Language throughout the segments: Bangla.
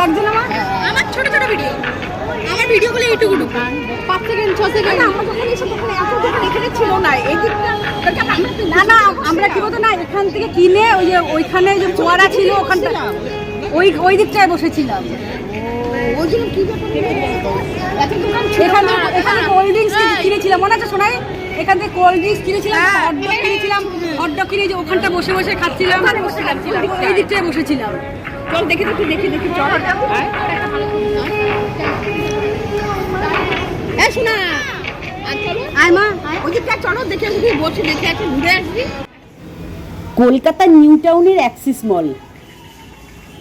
লাগছে না আমার ছোট ছোট ভিডিও। আমার ভিডিওগুলো এইটুকু পাঁচ সেকেন্ড ছ সেকেন্ড আমরা যখন এসে তখন এত দোকান এখানে ছিল না এই দিকটা না না আমরা কি বলতো না এখান থেকে কিনে ওই যে ওইখানে যে ফোয়ারা ছিল ওখানটা ওই ওই দিকটায় বসেছিলাম। ওই জন্য কি এখানে এখানে কোল্ড ড্রিঙ্কস কিনেছিলাম? মনে আছে শোনাই এখান থেকে কোল্ড ড্রিঙ্কস কিনেছিলাম হ্যাঁ। হটডগ কিনেছিলাম হটডগ কিনে যে ওখানটা বসে বসে খাচ্ছিলাম ওখানে বসে খাচ্ছিলাম। এই দিকটায় বসেছিলাম। চল দেখে দেখি দেখি দেখি চল। এ শোনা। চলো। আয় মা ওই দিকটা চলো দেখে দেখি বসে দেখে একটু ঘুরে আসবি। কলকাতার নিউ টাউনের অ্যাক্সিস মল।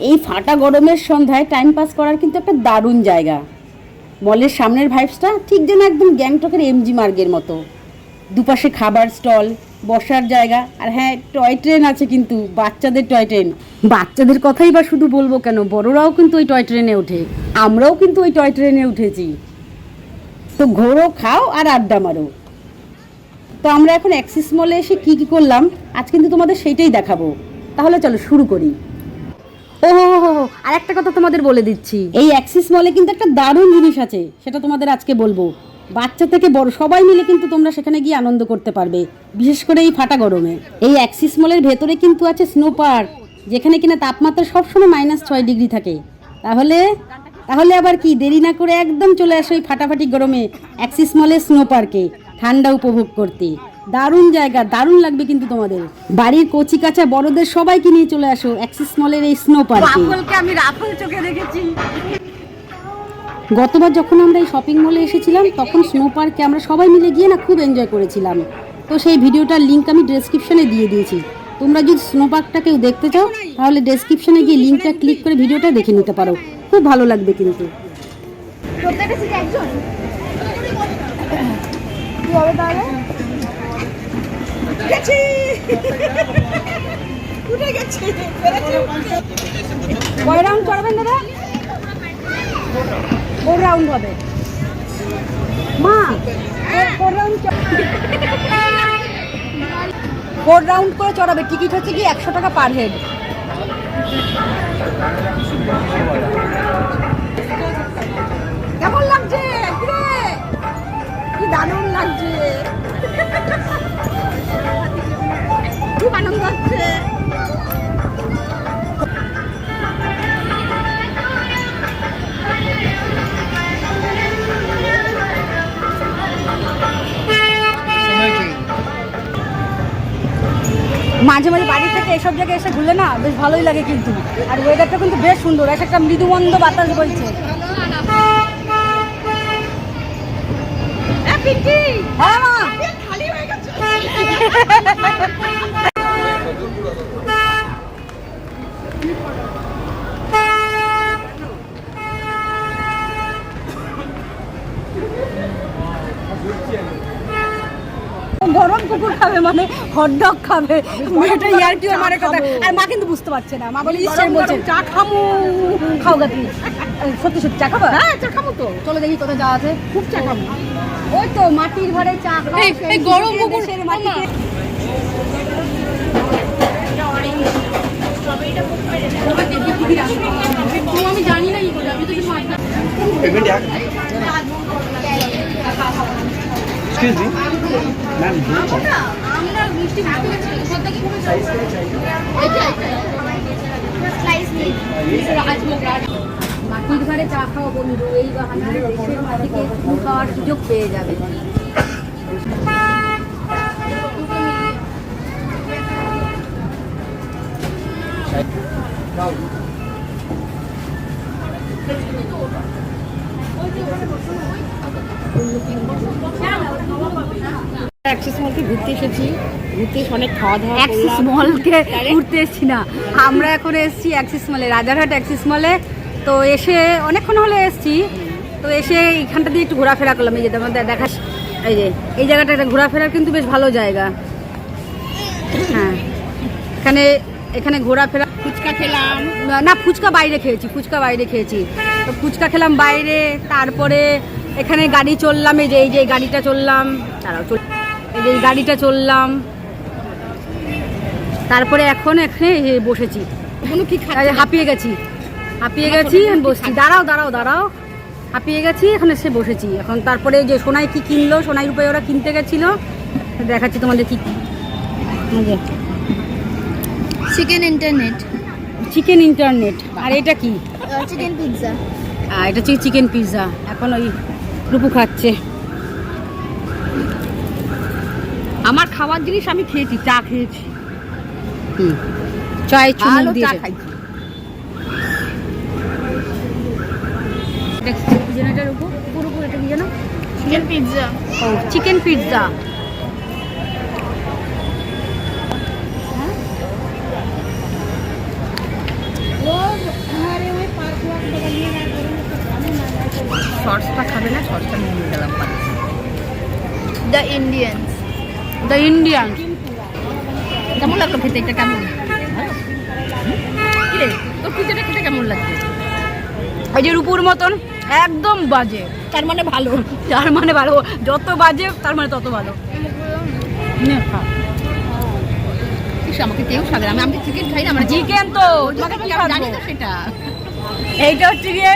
এই ফাটা গরমের সন্ধ্যায় টাইম পাস করার কিন্তু একটা দারুণ জায়গা। মলের সামনের ভাইবসটা ঠিক যেন একদম গ্যাংটকের এমজি মার্গের মতো। দুপাশে খাবার স্টল বসার জায়গা আর হ্যাঁ টয় ট্রেন আছে কিন্তু বাচ্চাদের টয় ট্রেন। বাচ্চাদের কথাই বা শুধু বলব কেন? বড়রাও কিন্তু ওই টয় ট্রেনে ওঠে। আমরাও কিন্তু ওই টয় ট্রেনে উঠেছি। তো ঘোরো খাও আর আড্ডা মারো। তো আমরা এখন অ্যাক্সিস মলে এসে কি কি করলাম? আজ কিন্তু তোমাদের সেইটাই দেখাবো। তাহলে চলো শুরু করি। ও হো হো হো হো, আর একটা কথা তোমাদের বলে দিচ্ছি। এই অ্যাক্সিস মলে কিন্তু একটা দারুণ জিনিস আছে সেটা তোমাদের আজকে বলব। বাচ্চা থেকে বড় সবাই মিলে কিন্তু তোমরা সেখানে গিয়ে আনন্দ করতে পারবে, বিশেষ করে এই ফাটা গরমে। এই অ্যাক্সিস মলের ভেতরে কিন্তু আছে স্নো পার্ক যেখানে কিনা তাপমাত্রা সবসময় মাইনাস ছয় ডিগ্রি থাকে। তাহলে তাহলে আবার কি? দেরি না করে একদম চলে আসো এই ফাটাফাটি গরমে অ্যাক্সিস মলের স্নো পার্কে ঠান্ডা উপভোগ করতে। দারুণ জায়গা, দারুণ লাগবে কিন্তু তোমাদের। বাড়ির কচি কাঁচা বড়দের সবাইকে নিয়ে চলে আসো অ্যাক্সিস মলের এই স্নো পার্কে আমি রাফল চোখে দেখেছি। গতবার যখন আমরা এই শপিং মলে এসেছিলাম, তখন স্নো পার্কে আমরা সবাই মিলে গিয়ে না খুব এনজয় করেছিলাম। তো সেই ভিডিওটার লিঙ্ক আমি ডেসক্রিপশনে দিয়ে দিয়েছি। তোমরা যদি স্নো পার্কটা কেউ দেখতে চাও, তাহলে ডেসক্রিপশনে গিয়ে লিঙ্কটা ক্লিক করে ভিডিওটা দেখে নিতে পারো। খুব ভালো লাগবে কিন্তু। কয় রাউন্ড করবেন দাদা? ফোর রাউন্ড হবে। মা ফোর রাউন্ড ফোর রাউন্ড করে চড়াবে। টিকিট হচ্ছে কি একশো টাকা পার হেড মাঝে মাঝে বাড়ি থেকে এসব জায়গায় এসে ঘুরলে না বেশ ভালোই লাগে কিন্তু। আর ওয়েদারটা কিন্তু বেশ সুন্দর এক একটা মৃদুমন্দ বাতাস বলছে হ্যাঁ মা। খালি গরম কুকুর খাবে মানে হটডগ খাবে মেয়েটা ইয়ার কি মানে কথা আর মা কিন্তু বুঝতে পারছে না মা বলে ইচ্ছে বলছে চা খামু খাও গা তুমি সত্যি সত্যি চা খাবা হ্যাঁ চা খামু তো চলো দেখি কোথায় যাওয়া আছে খুব চা খামু ওই তো মাটির ঘরে চা খাও এই- গরম কুকুর- মাটিতে আমি জানি না কি করে আমি তো কিছু আমরা মিষ্টি ভাত কোথা থেকে ঘুরে মাটির ঘরে চা খাও বন্ধু এই বাহানায় দেশের মাটিকে একটু খাওয়ার সুযোগ পেয়ে যাবে। অ্যাক্সেস মলকে ঘুরতে এসেছি। ঘুরতে এসে অনেক খাওয়া দাওয়া অ্যাক্সিস মলকে ঘুরতে এসেছি না। আমরা এখন এসেছি অ্যাক্সিস মলে রাজারহাট অ্যাক্সিস মলে তো এসে অনেকক্ষণ হলে এসেছি। তো এসে এইখানটা দিয়ে একটু ঘোরাফেরা করলাম। এই যে তোমাদের দেখা এই যে এই জায়গাটা একটা ঘোরাফেরার কিন্তু বেশ ভালো জায়গা। হ্যাঁ। এখানে এখানে ঘোরাফেরা ফুচকা খেলাম। না ফুচকা বাইরে খেয়েছি ফুচকা বাইরে খেয়েছি। তো ফুচকা খেলাম বাইরে তারপরে এখানে গাড়ি চললাম এই যে এই যে গাড়িটা চললাম তারাও চল এই যে এই গাড়িটা চললাম। তারপরে এখন এখানে বসেছি। কি হাঁপিয়ে গেছি। হাঁপিয়ে গেছি বসছি। দাঁড়াও দাঁড়াও দাঁড়াও। হাঁপিয়ে গেছি এখন এসে বসেছি। এখন তারপরে যে সোনাই কি কিনলো সোনাই রূপে ওরা কিনতে গেছিল। দেখাচ্ছি তোমাদের কি কি চিকেন ইন্টারনেট চিকেন ইন্টারনেট আর এটা কি? চিকেন পিৎজা এটা হচ্ছে চিকেন পিৎজা এখন ওই রূপু খাচ্ছে। আমার খাওয়ার জিনিস আমি খেয়েছি চা খেয়েছি। হুম। চায় চুমুক এটা কি যেন? চিকেন পিৎজা ও চিকেন পিৎজা সসটা খাবে না সসটা নিয়ে গেলাম দ্য ইন্ডিয়ান্স দ্য ইন্ডিয়ান কেমন লাগল খেতে? এটা কেমন? ভালো? কি তোর খেতে কেমন লাগছে? এই যে রূপুর মতন একদম বাজে। তার মানে ভালো। তার মানে ভালো। যত বাজে তার মানে তত ভালো। আমাকে কেউ সাজে আমি আমি চিকেন খাই না আমার চিকেন তো জানি? না সেটা। এইটা হচ্ছে গিয়ে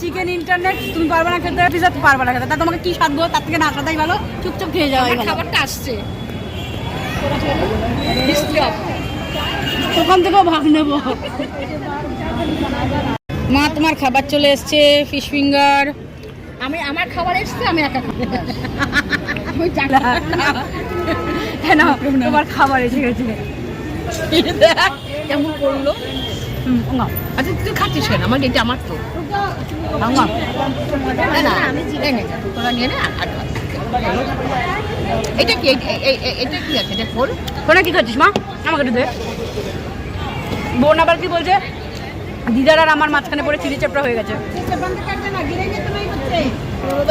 চিকেন ইন্টারনেট তুমি পারবে না খেতে পিজা তো পারবে না খেতে। তা তোমাকে কি সাধবো তার থেকে না সাদাই ভালো চুপচাপ খেয়ে যাওয়াই ভালো। খাবারটা আসছে। ওখান থেকেও ভাগ নেব। মা তোমার খাবার চলে এসছে ফিশ ফিঙ্গার আমি আমার খাবার এসছে আমি একা খাব। হ্যাঁ তোমার খাবার এসে গেছে। কেমন করল? আচ্ছা তুই খাচ্ছিস কেন? আমার এটা আমার তো। তোরা নিয়ে নে আর এটা কি? এটা কি আছে? এটা ফোল শোনা কি খাচ্ছিস মা? আমাকে দে। বোন আবার কি বলছে? দিদার আর আমার মাঝখানে পড়ে চিলি চাপড়া হয়ে গেছে।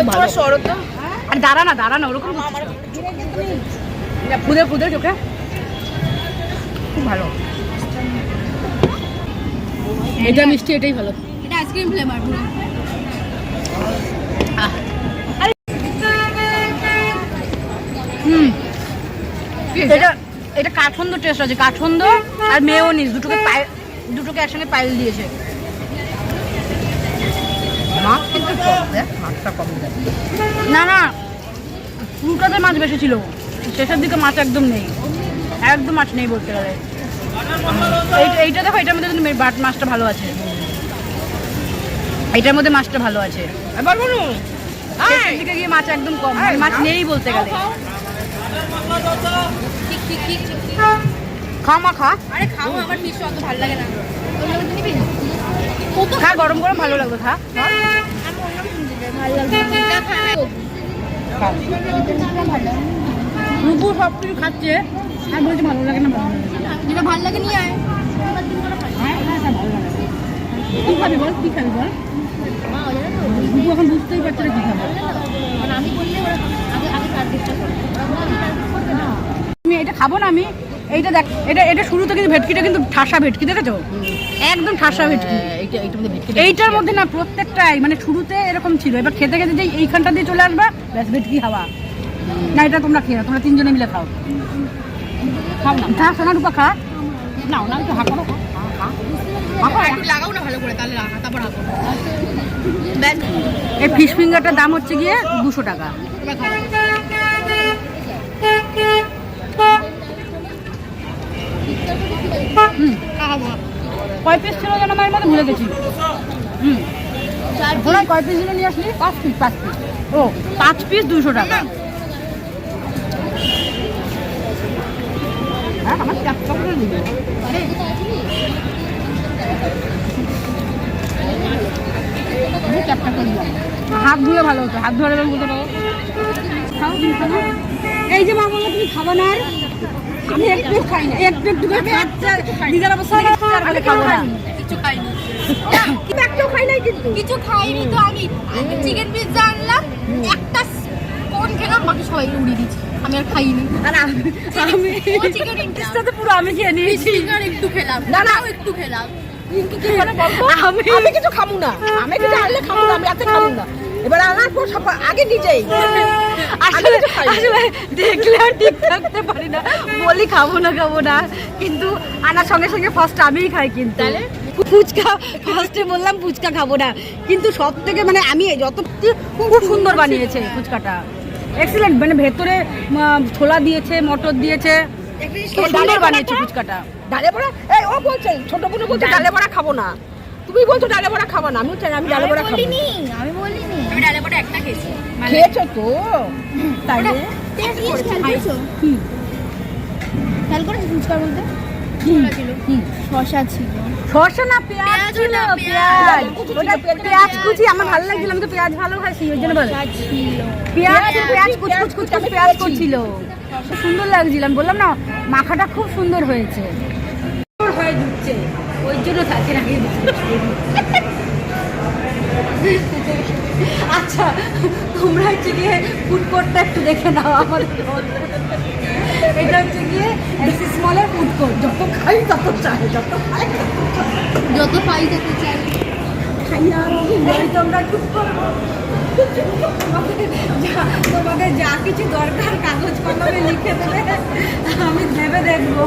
ভালো। আর দাঁড়া না দাঁড়া না ওরকম ফুদে ফুদে চোখে। খুব ভালো। এটা মিষ্টি এটাই ভালো। এটা আইসক্রিম ফ্লেভার পুরো হুম। এটা এটা কাঠন্দ টেস্ট আছে কাঠন্দ আর মেয়োনিজ দুটোকে দুটোকে একসঙ্গে পাইল দিয়েছে। মাছ কিন্তু মাছটা কম না না পুরোটাতে মাছ বেশি ছিল। শেষের দিকে মাছ একদম নেই। একদম মাছ নেই বলতে গেলে। এইটা দেখো এটার মধ্যে কিন্তু বাট মাছটা ভালো আছে। এইটার মধ্যে মাছটা ভালো আছে। দিকে গিয়ে মাছ একদম কম। মানে মাছ নেই বলতে গেলে। খা মা খা। আরে খাও আমার ফিশ অত ভালো লাগে না। তোমরা তো নিবি খা গরম গরম ভালো লাগবে খা। ভালো লাগে এটা খাই রূপু সব কিছু খাচ্ছে। আর বলছে ভালো লাগে না ভালো লাগে যেটা ভালো লাগে নিয়ে আয়। হ্যাঁ, হ্যাঁ, হ্যাঁ, ভালো লাগে। কি খাবি বল কি খাবি বল? রূপু এখন বুঝতেই পারছে না কি খাবে। মানে আমি এটা খাব না আমি? এইটা দেখ এটা এটা শুরুতে কিন্তু ভেটকিটা কিন্তু ঠাসা ভেটকি দেখেছ? একদম ঠাসা ভেটকি। এইটা এইটার মধ্যে না প্রত্যেকটাই মানে শুরুতে এরকম ছিল। এবার খেতে খেতে যে এইখানটা দিয়ে চলে আসবা ব্যাস ভেটকি খাওয়া। না এটা তোমরা খেয়ে তোমরা তিনজনে মিলে খাও। খাও না। খা সোনা রূপা খা। না একটু খা। একটু লাগাও না ভালো করে তাহলে তারপর এই ফিশ ফিঙ্গারটার দাম হচ্ছে গিয়ে দুশো টাকা। হুম। কয় পিস ছিল যেন মধ্যে ভুলে গেছি। হুম। কয় পিস নিয়ে আসলি? পাঁচ পিস পাঁচ পিস ও পাঁচ পিস দুশো টাকা। হ্যাঁ আমার চারটা করে দিবে চারটা করে হাত ধুয়ে ভালো হতো হাত ধরে বলতে পারো? খাও এই যে মা বলল তুমি খাব না আর? আমি একটু খাই না একটু একটু করে নিজের অবস্থা খাব না। কিছু খাইনি। কিন্তু একটাও খাই নাই কিন্তু। কিছু খাইনি তো আমি। চিকেন পিৎজা আনলাম একটা কোন খেলাম বাকি সবাই উড়িয়ে দিচ্ছি আমি আর খাইনি। আর আমি চিকেন পুরো আমি খেয়ে নিয়েছি। চিকেন একটু খেলাম। না না। একটু খেলাম। আমি কিছু খাব না। আমি কিছু আনলে না আমি রাতে খাব না। এবার আনার পর সব আগে নিজেই। আসলে আসলে দেখলে আর ঠিক থাকতে পারি না। বলি খাব না খাব না। কিন্তু আনার সঙ্গে সঙ্গে ফার্স্ট আমিই খাই কিন্তু। তাহলে? ফুচকা ফার্স্টে বললাম ফুচকা খাব না। কিন্তু সব থেকে মানে আমি যত খুব সুন্দর বানিয়েছে ফুচকাটা। এক্সিলেন্ট মানে ভেতরে ছোলা দিয়েছে মটর দিয়েছে। সুন্দর বানিয়েছে ফুচকাটা। ডালে বড়া এই ও বলছে ছোট বোন বলছে ডালে বড়া খাব না। তুমি বলছো ডালে বড়া খাব না আমি বলছি আমি ডালে বড়া খাব। বলিনি আমি বলিনি। আমি ডালে বড়া একটা খেয়েছি। খেয়েছো তো? তাইলে টেস্ট করেছি খাইছো খেয়াল করেছি শশা ছিল। শসা না পেঁয়াজ ছিল পেঁয়াজ। পেঁয়াজ। ওটা পেঁয়াজ কুচি আমার ভালো লাগছিল আমি তো পেঁয়াজ ভালোবাসি ওই জন্য বল। পেঁয়াজ পেঁয়াজ কুচ কুচ কুচ কুচ পেঁয়াজ করছিল। সুন্দর লাগছিল আমি বললাম না মাখাটা খুব সুন্দর হয়েছে। হয়ে ওই জন্য থাকে না আচ্ছা তোমরা হচ্ছে গিয়ে ফুড কোর্টটা একটু দেখে নাও আমাদের। এটা হচ্ছে গিয়ে এক্সিস মলের ফুড কোর্ট যত খাই তত চাই যত খাই যত পাই তত চাই। খাই আর তোমরা চুপ করো। তোমাদের যা- কিছু দরকার কাগজ কলমে লিখে দেবে আমি ভেবে দেখব।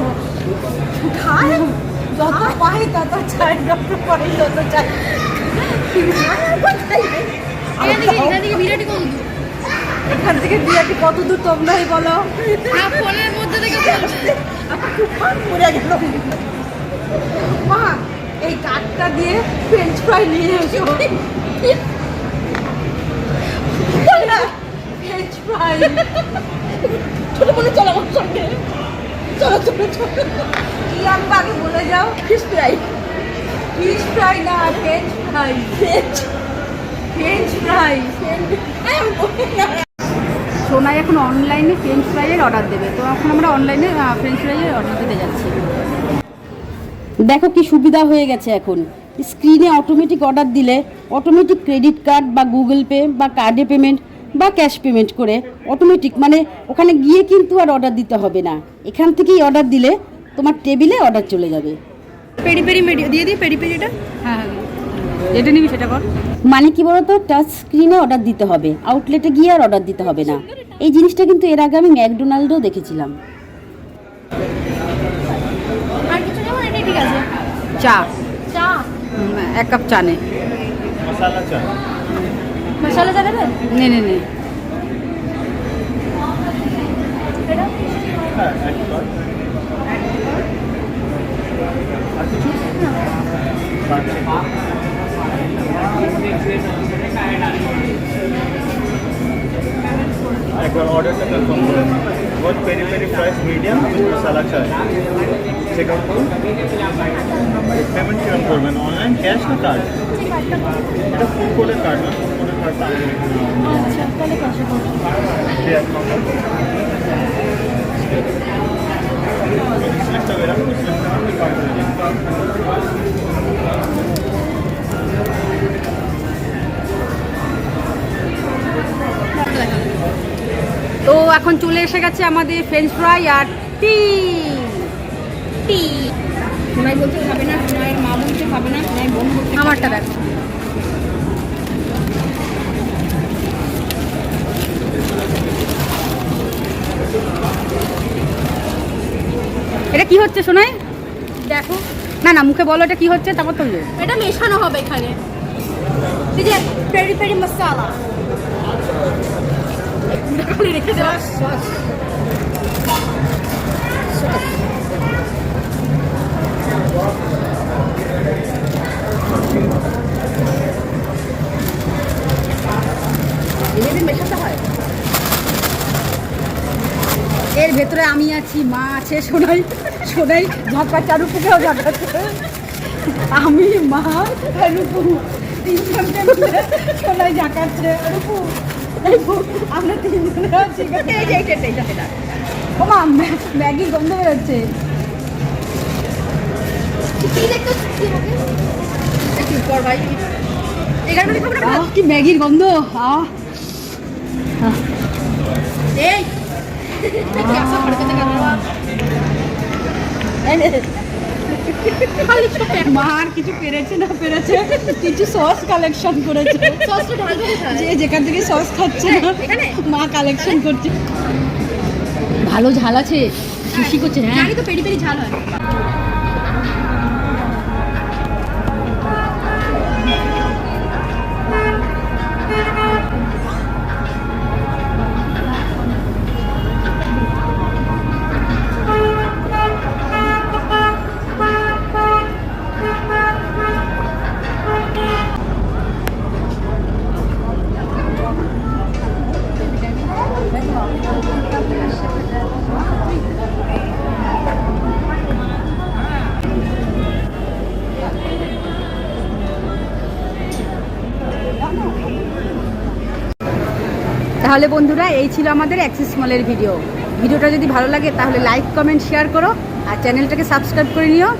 খাই যত পাই তত চাই যত পাই তত চাই। এখান থেকে দূর এখান থেকে বিয়েটি কত দূর তোমরাই বলো? ফোনের মধ্যে থেকে পড়ে গেল। মা এই কাঠটা দিয়ে ফ্রেঞ্চ ফ্রাই নিয়ে এসো। ফ্রেঞ্চ ফ্রাই ছোট চলো আমার সঙ্গে। চলো চলো চলো। কি আগে বলে যাও? ফিশ ফ্রাই ফিশ ফ্রাই না french fry french french fry Sonai এখন অনলাইনে ফ্রেঞ্চ ফ্রাইয়ের অর্ডার দেবে। তো এখন আমরা অনলাইনে ফ্রেঞ্চ ফ্রাইয়ের অর্ডার দিতে যাচ্ছি। দেখো কি সুবিধা হয়ে গেছে এখন। স্ক্রিনে অটোমেটিক অর্ডার দিলে অটোমেটিক ক্রেডিট কার্ড বা গুগল পে বা কার্ডে পেমেন্ট বা ক্যাশ পেমেন্ট করে অটোমেটিক মানে ওখানে গিয়ে কিন্তু আর অর্ডার দিতে হবে না। এখান থেকেই অর্ডার দিলে তোমার টেবিলে অর্ডার চলে যাবে। পেরি পেরি দিয়ে দিই পেরি পেরিটা। হ্যাঁ হ্যাঁ যেটা নিবি সেটা কর মানে কি বলতো? টাচ স্ক্রিনে অর্ডার দিতে হবে। আউটলেটে গিয়ে আর অর্ডার দিতে হবে না। এই জিনিসটা কিন্তু এর আগে আমি ম্যাকডোনাল্ডও দেখেছিলাম। চা। চা? এক কাপ চা নে। চা। নে নে হ্যাঁ, আর কিছু? বাড়ছে। একবার অর্ডারটা কনফার্ম করুন what peri peri fries medium with masala চায় চেক আউট করুন পেমেন্ট কীরকম করবেন অনলাইন ক্যাশ না কার্ড এটা ফুড কোডের কার্ড না ফুড কোডের কার্ডটা আচ্ছা তাহলে কষা করব সিলেক্ট হবে এরকম সিলেক্ট হবে কার্ড তো এখন চলে এসে গেছে আমাদের ফ্রেঞ্চ ফ্রাই আর টি টি সোনাই খাবে না সোনাইয়ের মা খাবে না সোনাই বোন আমারটা দেখ। এটা কি হচ্ছে শোনাই দেখো। না না মুখে বলো এটা কি হচ্ছে তারপর তো এটা মেশানো হবে এখানে। পেরি পেরি মশলা। এর ভেতরে আমি আছি, মা আছে, সোনাই সোনাই ঝাঁকাচ্ছে আর রূপুকেও ঝাঁকাচ্ছে আমি, মা রূপু তিনজনকে সোনাই ঝাঁকাচ্ছে আমরা তিনজনে আছি। এই যে এইটা এইটা এইটা ও মা ম্যা- ম্যাগি গন্ধ বেরোচ্ছে কি ম্যাগির গন্ধ এই গ্যাসও মা আর কিছু পেরেছে না পেরেছে কিছু সস কালেকশন করেছে। যে যেখান থেকে সস খাচ্ছে না মা কালেকশন করছে। ভালো ঝাল আছে খুশি করছে হ্যাঁ। তো পেরি পেরি ঝাল হয়। তাহলে বন্ধুরা, এই ছিল আমাদের অ্যাক্সিস মলের ভিডিও ভিডিওটা যদি ভালো লাগে, তাহলে লাইক কমেন্ট শেয়ার করো, আর চ্যানেলটাকে সাবস্ক্রাইব করে নিও।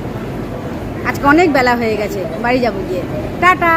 আজকে অনেক বেলা হয়ে গেছে, বাড়ি যাব গিয়ে। টাটা!